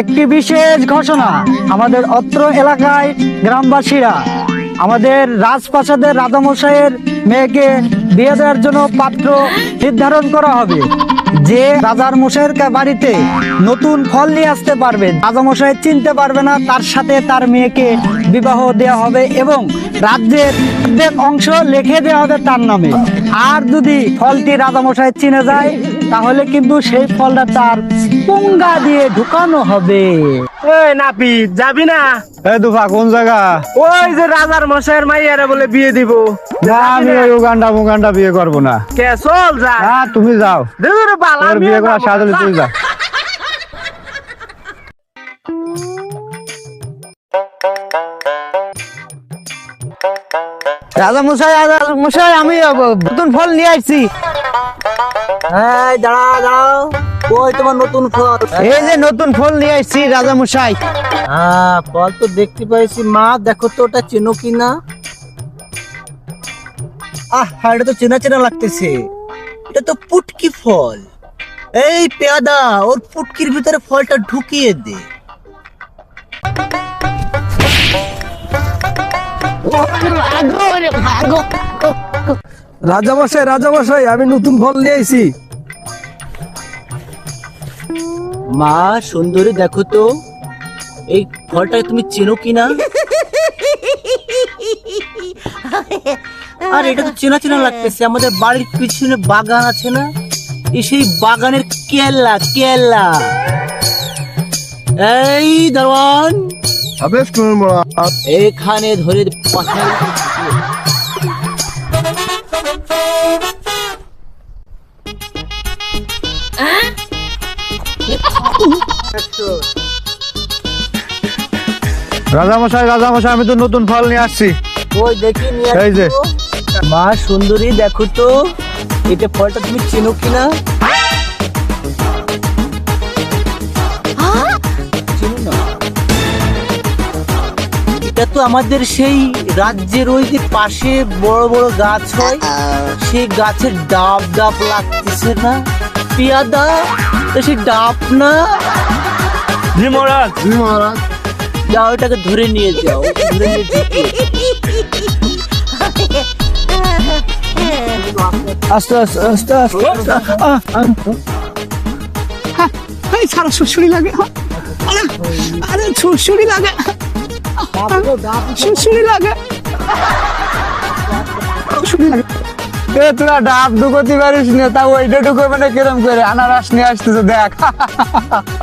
একটি বিশেষ ঘোষণা। আমাদের অত্র এলাকায় গ্রামবাসীরা, আমাদের রাজপ্রাসাদের রাজামশাইয়ের মেয়েকে বিয়ে দেওয়ার জন্য পাত্র নির্ধারণ করা হবে। যে রাজার মশাইয়ের বাড়িতে নতুন ফল নিয়ে আসতে পারবে, রাজামশাই চিনতে পারবে না, তার সাথে তার মেয়েকে বিবাহ দেওয়া হবে এবং রাজ্যের অংশ লিখে দেওয়া হবে তার নামে। আর যদি ফলটি রাজামশাই চিনে যায় তাহলে কিন্তু সেই ফলটা তার পুঙ্গা দিয়ে ঢুকানো হবে। নাপি যাবি না? এ দুফা কোন জায়গা? ওই যে রাজার মশাইয়ের মাইয়ারে বলে বিয়ে দিব। না আমি ওই উগান্ডা মুগান্ডা বিয়ে করব না। কে চল যা। না তুমি যাও। দূর বালা বিয়ে যা। রাজা মশাই রাজা মশাই আমি নতুন ফল নিয়ে আসছি। এই দাঁড়া দাঁড়াও। ওই তোমার নতুন ফল। এই যে নতুন ফল নিয়ে আসছি রাজা মশাই হ্যাঁ ফল তো দেখতে পাইছি। মা দেখো তো ওটা চেনো কি না আহ হ্যাঁ, এটা তো চেনা চেনা লাগতেছে। এটা তো পুটকি ফল। এই পেয়াদা ওর পুটকির ভিতরে ফলটা ঢুকিয়ে দে। রাজামশাই রাজামশাই আমি নতুন ফল নিয়ে আইছি। মা সুন্দরী দেখো তো। এই ফলটা তুমি চেনো কিনা? আর এটা তো চেনা চেনা লাগতেছে। আমাদের বাড়ির পিছনে বাগান আছে না? এই সেই বাগানের কেলা কেলা। এই দারোয়ান। এখানে ধরে পাঠাই রাজামশাই রাজামশাই আমি তো নতুন ফল নিয়ে আসছি। ওই দেখি নিয়ে এই যে। মা সুন্দরী দেখো তো। এটা ফলটা তুমি চেনো কিনা? এটা তো আমাদের সেই রাজ্যের ওই যে পাশে বড় বড় গাছ হয় সেই গাছের ডাব ডাব লাগতেছে না? পিয়াদা। সেই ডাব না? জি মহারাজ। যাও এটাকে ধরে নিয়ে যাও। ধরে নিয়ে আস্তে আস্তে আস্তে আস্তে। হ্যাঁ, এই সারা সুরসুরি লাগে। আরে, আরে সুরসুরি লাগে। সুরসুরি লাগে। লাগে। এ, তোরা ডাব ঢুকতে পারিস না, তা ওইটা ঢুকে মানে কিরম করে? আনারস নিয়ে আসতেছে, দেখ।